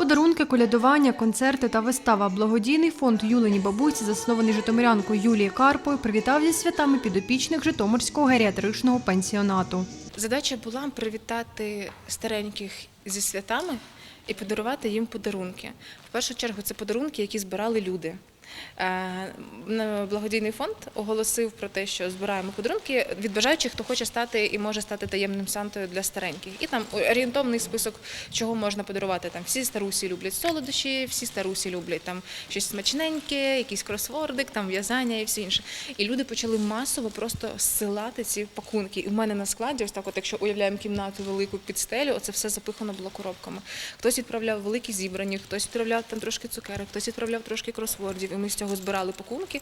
Подарунки, колядування, концерти та вистава. Благодійний фонд Юлені бабусі, заснований житомирянкою Юлією Карпою, привітав зі святами підопічних Житомирського геріатричного пансіонату. Задача була привітати стареньких зі святами і подарувати їм подарунки. В першу чергу це подарунки, які збирали люди. Е, Благодійний фонд оголосив про те, що збираємо подарунки від бажаючих, хто хоче стати і може стати таємним сантою для стареньких. І там орієнтовний список, чого можна подарувати. Там всі старусі люблять солодощі, всі старусі люблять там щось смачненьке, якийсь кросвордик, там в'язання і все інше. І люди почали масово просто зсилати ці пакунки. І в мене на складі, ось так, от якщо уявляємо кімнату велику під стелю, оце все запихано було коробками. Хтось відправляв великі зібрані, хтось відправляв там трошки цукерок, хтось відправляв трошки кросвордів. Ми з цього збирали пакунки.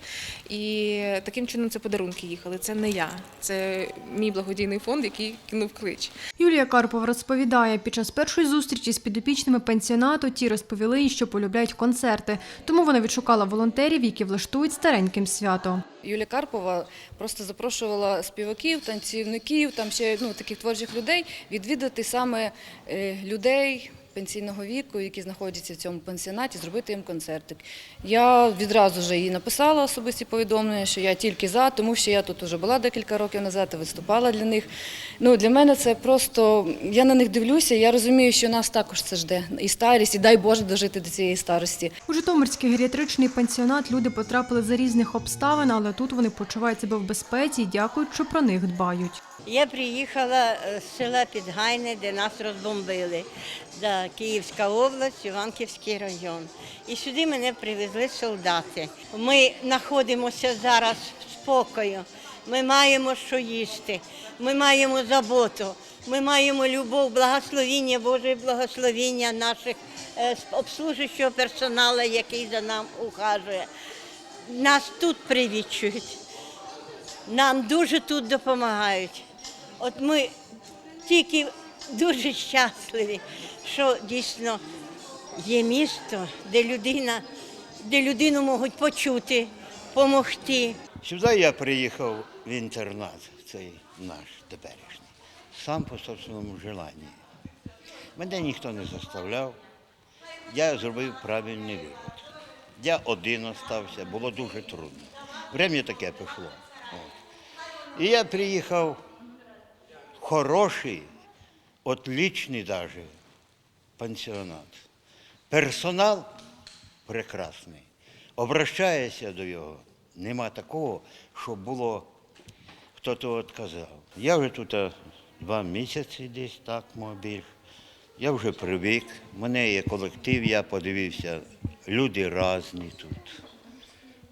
І таким чином це подарунки їхали. Це не я, це мій благодійний фонд, який кинув клич. Юлія Карпова розповідає, під час першої зустрічі з підопічними пенсіонату ті розповіли, їй, що полюбляють концерти. Тому вона відшукала волонтерів, які влаштують стареньким свято. Юлія Карпова просто запрошувала співаків, танцівників, там ще ну, таких творчих людей відвідати саме е, людей пенсійного віку, які знаходяться в цьому пансіонаті, зробити їм концертик. Я відразу вже їй написала особисті повідомлення, що я тільки за, тому що я тут вже була декілька років назад і виступала для них. Ну, для мене це просто, я на них дивлюся, я розумію, що нас також це жде. І старість, і дай Боже дожити до цієї старості. У Житомирський геріатричний пенсіонат люди потрапили за різних обставин, але тут вони почувають себе в безпеці і дякують, що про них дбають. Я приїхала е, з села Підгайне, де нас розбомбили. Да, Київська область, Іванківський район. І сюди мене привезли солдати. Ми знаходимося зараз в спокою. Ми маємо що їсти, ми маємо заботу, ми маємо любов, благословіння, Боже благословіння наших е, обслужуючого персоналу, який за нам ухажує. Нас тут привічують. Нам дуже тут допомагають. От ми тільки дуже щасливі, що дійсно є місто, де людина, де людину можуть почути, допомогти. Сюди я приїхав в інтернат, цей наш теперішній, сам по собственному желанні. Мене ніхто не заставляв, я зробив правильний вибір. Я один остався, було дуже трудно. Врем'я таке пішло. От. І я приїхав хороший, отличний даже пансіонат. Персонал прекрасний. Обращаєшся до його. Нема такого, щоб було хто-то відказав. Я вже тут два місяці десь так, може. Я вже привик, в мене є колектив, я подивився, люди різні тут.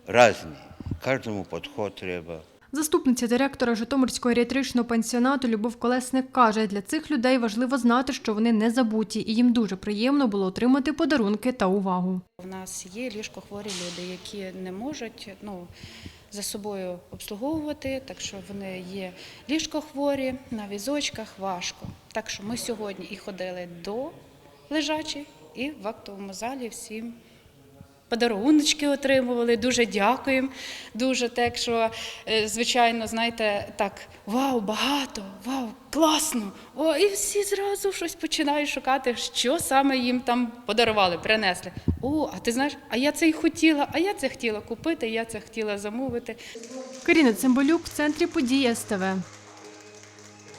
Різні. Кожному підход треба. Заступниця директора Житомирського геріатричного пенсіонату Любов Колесник каже, для цих людей важливо знати, що вони не забуті, і їм дуже приємно було отримати подарунки та увагу. У нас є ліжкохворі люди, які не можуть ну, за собою обслуговувати, так що вони є ліжкохворі, на візочках важко. Так що ми сьогодні і ходили до лежачих, і в актовому залі всім подаруночки отримували. Дуже дякуємо. Дуже так, що, е, звичайно, знаєте, так, вау, багато, вау, класно. О, і всі зразу щось починають шукати, що саме їм там подарували, принесли. О, а ти знаєш, а я це й хотіла, а я це хотіла купити, я це хотіла замовити. Каріна Цимбалюк в центрі події СТВ.